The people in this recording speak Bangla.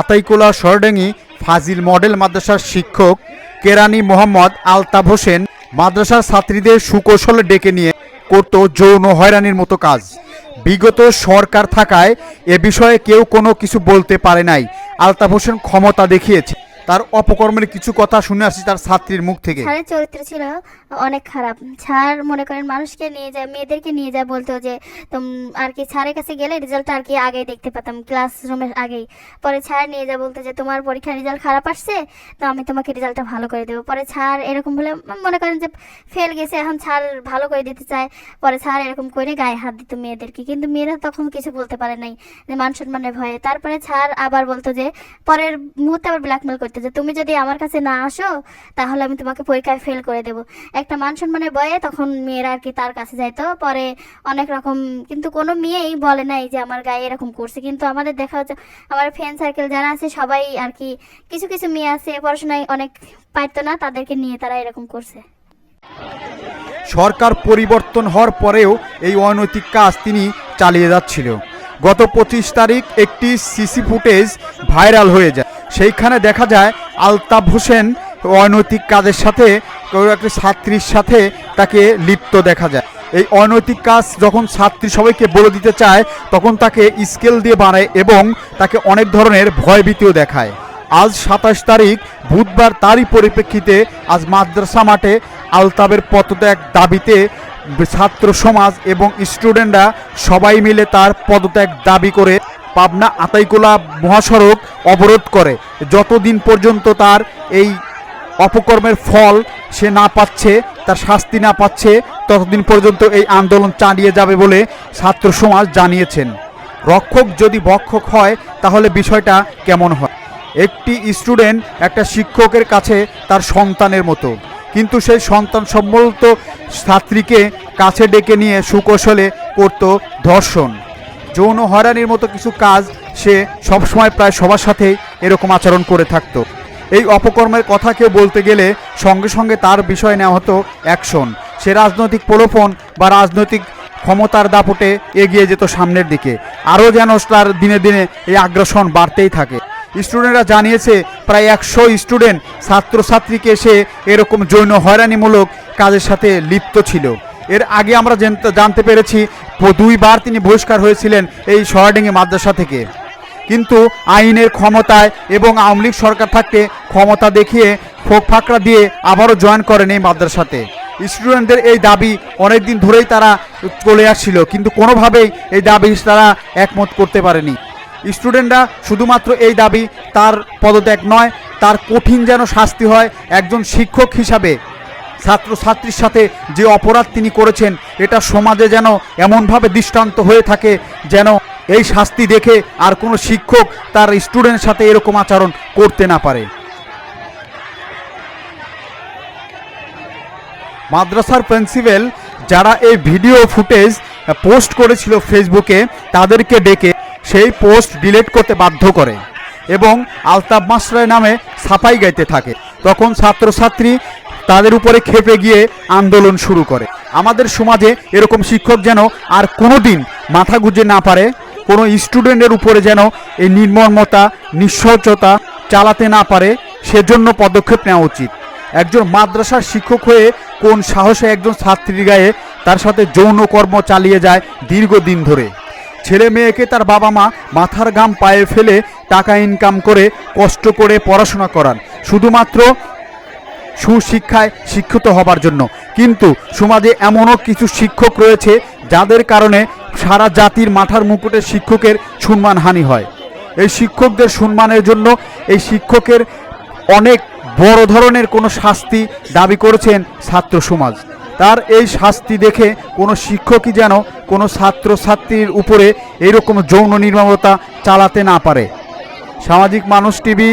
আতাইকুলা সরডেঙ্গি ফাজিল মডেল মাদ্রাসার শিক্ষক কেরানি মোহাম্মদ আলতাফ হোসেন মাদ্রাসার ছাত্রীদের সুকৌশলে ডেকে নিয়ে করত যৌন হয়রানির মতো কাজ। বিগত সরকার থাকায় এ বিষয়ে কেউ কোনো কিছু বলতে পারে নাই। আলতাফ হোসেন ক্ষমতা দেখিয়েছে তার অপকর্মের কিছু কথা শুনে আসছি তার ছাত্রীর মুখ থেকে। স্যারের চরিত্র ছিল অনেক খারাপ। স্যার মনে করেন মানুষকে নিয়ে যায়, মেয়েদেরকে নিয়ে যায় বলতো যে, তোম, আর কি স্যারের কাছে গেলে রেজাল্ট আর কি আগেই দেখতে পেতাম ক্লাসরুমের আগেই। পরে স্যার নিয়ে যায় বলতো যে, তোমার পরীক্ষার রেজাল্ট খারাপ আসছে, তো আমি তোমাকে রেজাল্টটা ভালো করে দেবো। পরে স্যার এরকম বলে মনে করেন যে ফেল গেছে, এখন স্যার ভালো করে দিতে চায়। পরে স্যার এরকম করে গায়ে হাত দিত মেয়েদেরকে। কিন্তু মেয়েরা তখন কিছু বলতে পারে নাই, যে মান সম্মানের ভয়ে। তারপরে স্যার আবার বলতো যে, পরের মুহূর্তে আবার ব্ল্যাকমেল করতে যে তুমি যদি আমার কাছে না আসো, তাহলে আমি তোমাকে পরীক্ষায় ফেল করে দেবো। একটা মান সম্মানের বয়ে তখন মেয়েরা আর কি তার কাছে যাইতো। পরে অনেক রকম, কিন্তু কোনো মেয়েই বলে নাই যে আমার গায়ে এরকম করছে। কিন্তু আমাদের দেখা হচ্ছে, আমার ফ্রেন্ড সার্কেল যারা আছে, সবাই আর কি কিছু কিছু মেয়ে আছে, পড়াশোনায় অনেক পারতো না, তাদেরকে নিয়ে তারা এরকম করছে। সরকার পরিবর্তন হওয়ার পরেও এই অনৈতিক কাজ তিনি চালিয়ে যাচ্ছিল। গত পঁচিশ তারিখ একটি সিসি ফুটেজ ভাইরাল হয়ে যায়। সেইখানে দেখা যায় আলতাফ হোসেন অনৈতিক কাজের সাথে কেউ একটি ছাত্রীর সাথে তাকে লিপ্ত দেখা যায়। এই অনৈতিক কাজ যখন ছাত্রী সবাইকে বলে দিতে চায়, তখন তাকে স্কেল দিয়ে বানায় এবং তাকে অনেক ধরনের ভয়ভীতিও দেখায়। আজ সাতাশ তারিখ, বুধবার তারই পরিপ্রেক্ষিতে আজ মাদ্রাসা মাঠে আলতাবের পদত্যাগ দাবিতে ছাত্র সমাজ এবং স্টুডেন্টরা সবাই মিলে তার পদত্যাগ দাবি করে পাবনা আতাইকোলা মহাসড়ক অবরোধ করে। যতদিন পর্যন্ত তার এই অপকর্মের ফল সে না পাচ্ছে, তার শাস্তি না পাচ্ছে, ততদিন পর্যন্ত এই আন্দোলন চালিয়ে যাবে বলে ছাত্র সমাজ জানিয়েছেন। রক্ষক যদি ভক্ষক হয়, তাহলে বিষয়টা কেমন হয়? একটি স্টুডেন্ট একটা শিক্ষকের কাছে তার সন্তানের মতো। কিন্তু সেই সন্তান সম্বলিত ছাত্রীকে কাছে ডেকে নিয়ে সুকৌশলে করত ধর্ষণ। যৌন হয়রানির মতো কিছু কাজ সে সবসময় প্রায় সবার সাথেই এরকম আচরণ করে থাকতো। এই অপকর্মের কথা কেউ বলতে গেলে সঙ্গে সঙ্গে তার বিষয়ে নেওয়া হতো অ্যাকশন। সে রাজনৈতিক প্রলোভন বা রাজনৈতিক ক্ষমতার দাপটে এগিয়ে যেত সামনের দিকে। আরও যেন তার দিনে দিনে এই আগ্রাসন বাড়তেই থাকে। স্টুডেন্টরা জানিয়েছে, প্রায় একশো স্টুডেন্ট ছাত্রছাত্রীকে সে এরকম যৌন হয়রানিমূলক কাজের সাথে লিপ্ত ছিল। এর আগে আমরা জানতে- পেরেছি দুইবার তিনি বহিষ্কার হয়েছিলেন এই সরাডিঙ্গি মাদ্রাসা থেকে। কিন্তু আইনের ক্ষমতায় এবং আওয়ামী লীগ সরকার থাকতে ক্ষমতা দেখিয়ে ফোক ফাকরা দিয়ে আবারও জয়েন করেন এই মাদ্রাসাতে। স্টুডেন্টদের এই দাবি অনেক দিন ধরেই তারা চলে আসছিল, কিন্তু কোনোভাবেই এই দাবি তারা একমত করতে পারেনি। স্টুডেন্টরা শুধুমাত্র এই দাবি, তার পদত্যাগ নয়, তার কঠিন যেন শাস্তি হয় একজন শিক্ষক হিসাবে। ছাত্রছাত্রীর সাথে যে অপরাধ তিনি করেছেন, এটা সমাজে যেন এমনভাবে দৃষ্টান্ত হয়ে থাকে, যেন এই শাস্তি দেখে আর কোনো শিক্ষক তার স্টুডেন্টের সাথে এরকম আচরণ করতে না পারে। মাদ্রাসার প্রিন্সিপাল যারা এই ভিডিও ফুটেজ পোস্ট করেছিল ফেসবুকে তাদেরকে ডেকে সেই পোস্ট ডিলিট করতে বাধ্য করে এবং আলতাফ মাসরায় নামে সাফাই গাইতে থাকে। তখন ছাত্রছাত্রী তাদের উপরে খেপে গিয়ে আন্দোলন শুরু করে। আমাদের সমাজে এরকম শিক্ষক যেন আর কোনো দিন মাথা গুঁজে না পারে, কোনো স্টুডেন্টের উপরে যেন এই নির্মমতা নিঃসহজতা চালাতে না পারে, সেজন্য পদক্ষেপ নেওয়া উচিত। একজন মাদ্রাসার শিক্ষক হয়ে কোন সাহসে একজন ছাত্রীর গায়ে তার সাথে যৌন কর্ম চালিয়ে যায় দীর্ঘদিন ধরে। ছেলে মেয়েকে তার বাবা মা মাথার গাম পায়ে ফেলে টাকা ইনকাম করে কষ্ট করে পড়াশোনা করান। শুধুমাত্র সুশিক্ষায় শিক্ষিত হবার জন্য। কিন্তু সমাজে এমনও কিছু শিক্ষক রয়েছে যাদের কারণে সারা জাতির মাথার মুকুটে শিক্ষকের সম্মানহানি হয়। এই শিক্ষকদের সম্মানের জন্য এই শিক্ষকের অনেক বড় ধরনের কোনো শাস্তি দাবি করেছেন ছাত্র সমাজ। তার এই শাস্তি দেখে কোনো শিক্ষকই যেন কোনো ছাত্র ছাত্রীর উপরে এরকম যৌন নির্মমতা চালাতে না পারে। সামাজিক মানুষ টিভি